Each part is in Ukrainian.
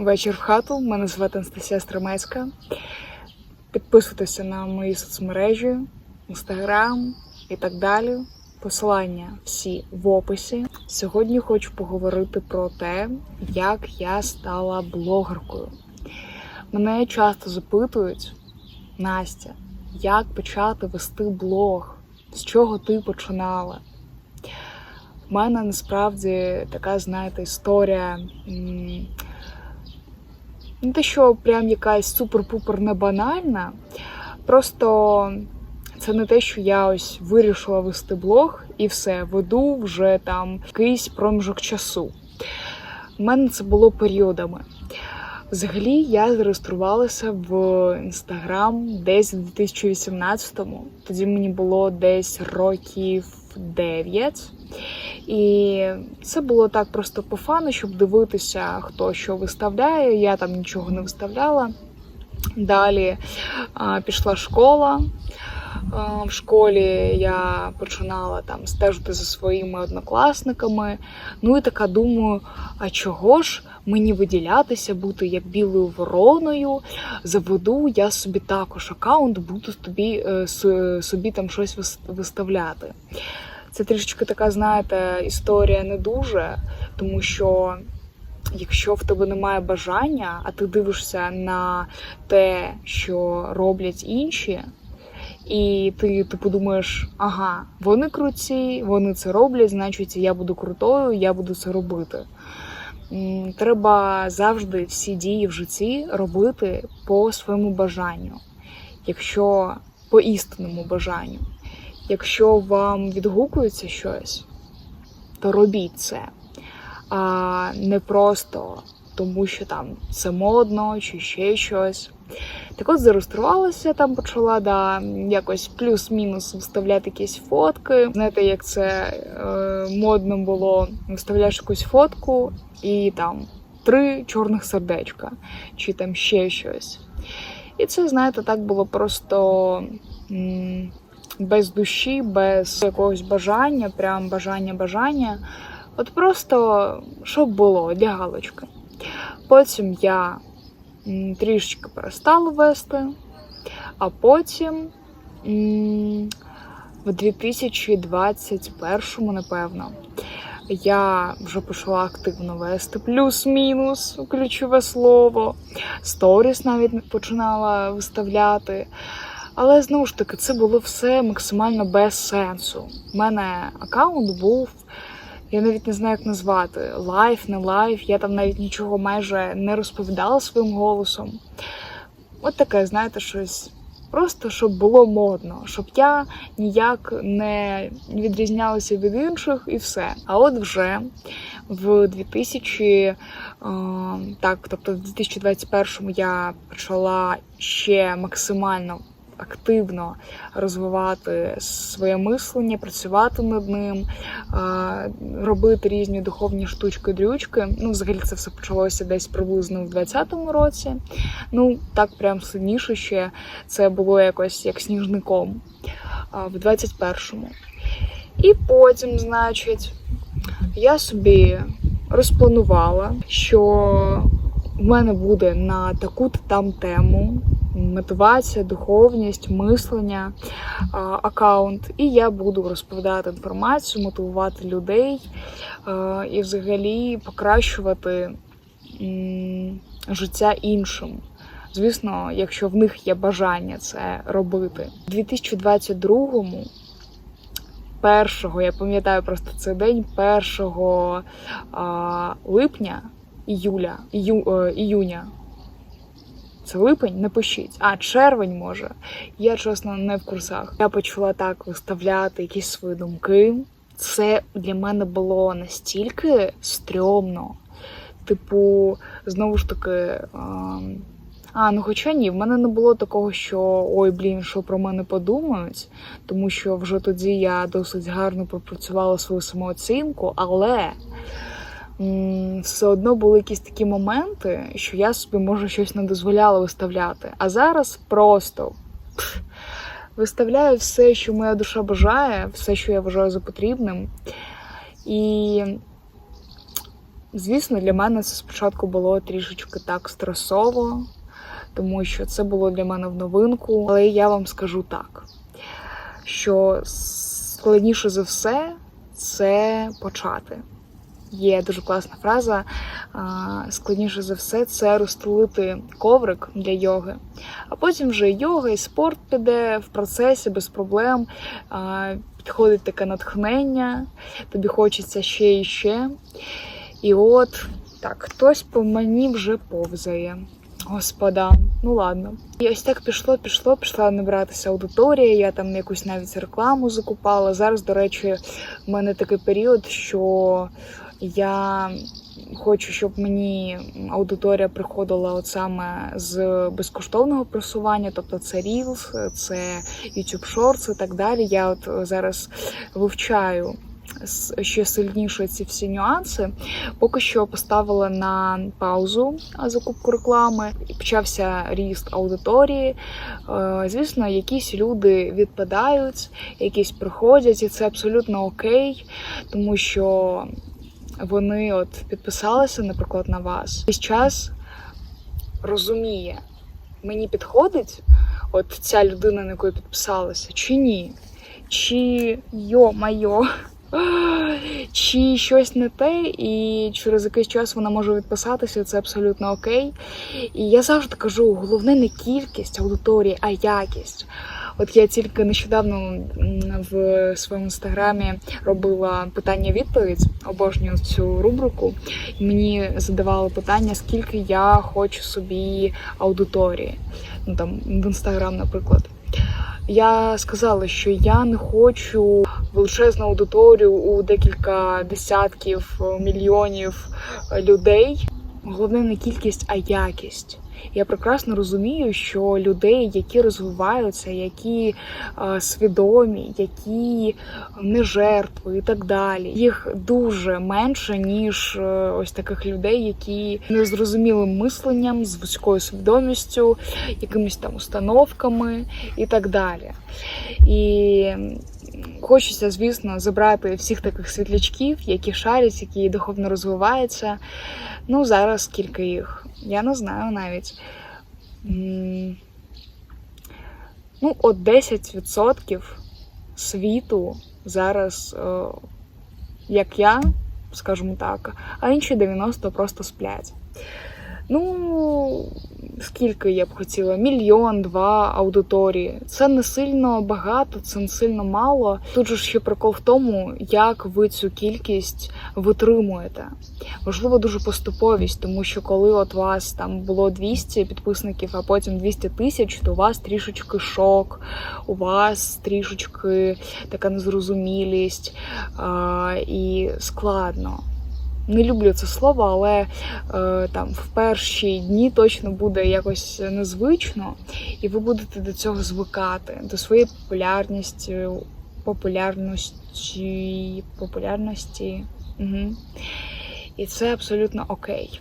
Вечір в хату. Мене звати Анастасія Стремецька. Підписуйтеся на мої соцмережі, інстаграм і так далі. Посилання всі в описі. Сьогодні хочу поговорити про те, як я стала блогеркою. Мене часто запитують, Настя, як почати вести блог? З чого ти починала? У мене насправді така, знаєте, історія. Не те, що прям якась супер-пупер не банальна. Просто це не те, що я ось вирішила вести блог і все, веду вже там якийсь проміжок часу. У мене це було періодами. Взагалі, я зареєструвалася в інстаграм десь в 2018-му. Тоді мені було десь років 9. І це було так просто по фану, щоб дивитися, хто що виставляє. Я там нічого не виставляла. Далі а, пішла школа. В школі я починала там стежити за своїми однокласниками. Ну і така думаю, а чого ж мені виділятися, бути як білою вороною? Заведу я собі також аккаунт, буду тобі, е, собі там щось виставляти. Це трішечки така, знаєте, історія не дуже, тому що якщо в тебе немає бажання, а ти дивишся на те, що роблять інші, і ти типу думаєш, ага, вони круті, вони це роблять, значить, я буду крутою, я буду це робити. Треба завжди всі дії в житті робити по своєму бажанню, якщо по істинному бажанню. Якщо вам відгукується щось, то робіть це. А не просто тому, що там це модно чи ще щось. Так от зареєструвалася, там почала да, якось плюс-мінус виставляти якісь фотки. Знаєте, як це е, модно було, виставляєш якусь фотку і там три чорних сердечка, чи там ще щось. І це, знаєте, так було просто м, без душі, без якогось бажання, прям бажання-бажання. От просто щоб було для галочки. Потім я трішечки перестала вести, а потім в 2021, напевно, я вже почала активно вести, плюс-мінус ключове слово. Сторіс навіть починала виставляти. Але знову ж таки, це було все максимально без сенсу. У мене аккаунт був, я навіть не знаю, як назвати лайф, не лайф. Я там навіть нічого майже не розповідала своїм голосом. От таке, знаєте, щось. Просто щоб було модно, щоб я ніяк не відрізнялася від інших і все. А от вже в 2000, е, так, тобто в 2021 я почала ще максимально активно розвивати своє мислення, працювати над ним, робити різні духовні штучки-дрючки. Ну, взагалі, це все почалося десь приблизно в 2020 році. Ну, так прям сильніше ще це було якось як сніжником в 21-му. І потім, значить, я собі розпланувала, що в мене буде на таку-то там тему. Мотивація, духовність, мислення, а, аккаунт, і я буду розповідати інформацію, мотивувати людей і взагалі покращувати життя іншим. Звісно, якщо в них є бажання це робити. У 2022-му, першого, я пам'ятаю просто цей день, 1 липня, іюля, ію, е, іюня. Це липень, напишіть. А, червень може. Я чесно не в курсах. Я почала так виставляти якісь свої думки. Це для мене було настільки стрьомно. Типу, знову ж таки. ем, а, ну хоча ні, в мене не було такого, що ой, блін, що про мене подумають, тому що вже тоді я досить гарно пропрацювала свою самооцінку, але все одно були якісь такі моменти, що я собі може щось не дозволяла виставляти. А зараз просто виставляю все, що моя душа бажає, все, що я вважаю за потрібним. І Звісно, для мене це спочатку було трішечки так стресово, тому що це було для мене в новинку. Але я вам скажу так, що складніше за все це почати. Є дуже класна фраза. Складніше за все це розстелити коврик для йоги. А потім вже йога і спорт піде в процесі без проблем. Підходить таке натхнення, тобі хочеться ще і ще. І от так, хтось по мені вже повзає. Господа, ну ладно. І ось так пішло, пішло, пішла набиратися аудиторія. Я там якусь навіть рекламу закупала. Зараз, до речі, в мене такий період, що я хочу, щоб мені аудиторія приходила от саме з безкоштовного просування, тобто це Reels, це YouTube Shorts і так далі. Я от зараз вивчаю ще сильніше ці всі нюанси. Поки що поставила на паузу закупку реклами. Почався ріст аудиторії. Е, Звісно, якісь люди відпадають, якісь приходять, і це абсолютно окей, тому що вони от підписалися, наприклад, на вас. Весь час розуміє, мені підходить от ця людина, на яку підписалася, чи ні? Чи йо-майо, чи щось не те, і через якийсь час вона може відписатися, це абсолютно окей. І я завжди кажу: головне не кількість аудиторії, а якість. От я тільки нещодавно в своєму інстаграмі робила питання-відповідь, обожнюю цю рубрику. І мені задавали питання, скільки я хочу собі аудиторії. Ну там в інстаграм, наприклад. Я сказала, що я не хочу величезну аудиторію у декілька десятків мільйонів людей. Головне не кількість, а якість. Я прекрасно розумію, що людей, які розвиваються, які е, свідомі, які не жертви і так далі, їх дуже менше, ніж е, ось таких людей, які незрозумілим мисленням, з вузькою свідомістю, якимись там установками і так далі. І хочеться, звісно, забрати всіх таких світлячків, які шарять, які духовно розвиваються. Ну, зараз скільки їх. Я не знаю навіть. Ну, от 10% світу зараз, е, як я, скажімо так, а інші 90% просто сплять. Ну, скільки я б хотіла? Мільйон, два аудиторії. Це не сильно багато, це не сильно мало. Тут же ще прикол в тому, як ви цю кількість витримуєте. Важливо дуже поступовість, тому що коли от вас там було 200 підписників, а потім 200 тисяч, то у вас трішечки шок, у вас трішечки така незрозумілість а, і складно. Не люблю це слово, але е, там в перші дні точно буде якось незвично, і ви будете до цього звикати, до своєї популярності, популярності, популярності. Угу. І це абсолютно окей.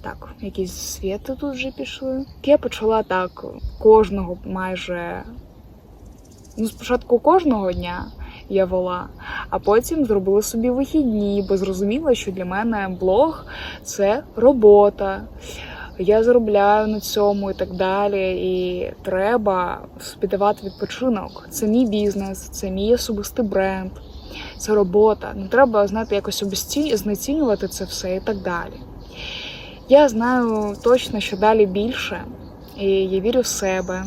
Так, якісь світи тут вже пішли. Я почала так кожного майже. Ну, спочатку кожного дня я вела, а потім зробила собі вихідні, бо зрозуміла, що для мене блог це робота. Я заробляю на цьому і так далі. І треба собі давати відпочинок. Це мій бізнес, це мій особистий бренд, це робота. Не треба знаєте, якось знецінювати це все і так далі. Я знаю точно, що далі більше, і я вірю в себе.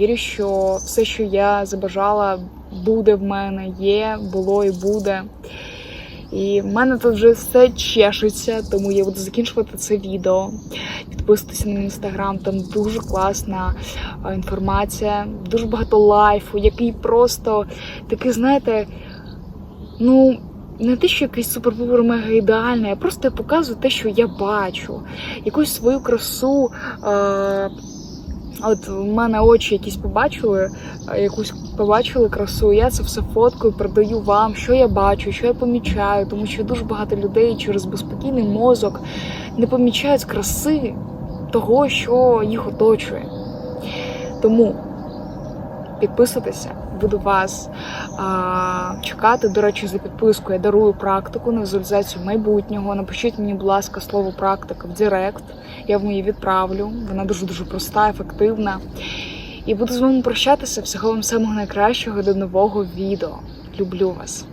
Вірю, що все, що я забажала, буде в мене, є, було і буде. І в мене тут вже все чешеться, тому я буду закінчувати це відео. Підписуйтесь на інстаграм, там дуже класна е, інформація, дуже багато лайфу, який просто такий, знаєте, ну. Не те, що якийсь супер-пупер мега ідеальний, а просто я показую те, що я бачу, якусь свою красу. Е- От в мене очі якісь побачили, е, якусь побачили красу. Я це все фоткаю, передаю вам, що я бачу, що я помічаю, тому що дуже багато людей через безпокійний мозок не помічають краси того, що їх оточує. Тому підписуйтеся, Буду вас а, чекати. До речі, за підписку я дарую практику на візуалізацію майбутнього. Напишіть мені, будь ласка, слово практика в Директ. Я вам її відправлю. Вона дуже дуже проста, ефективна. І буду з вами прощатися. Всього вам самого найкращого до нового відео. Люблю вас.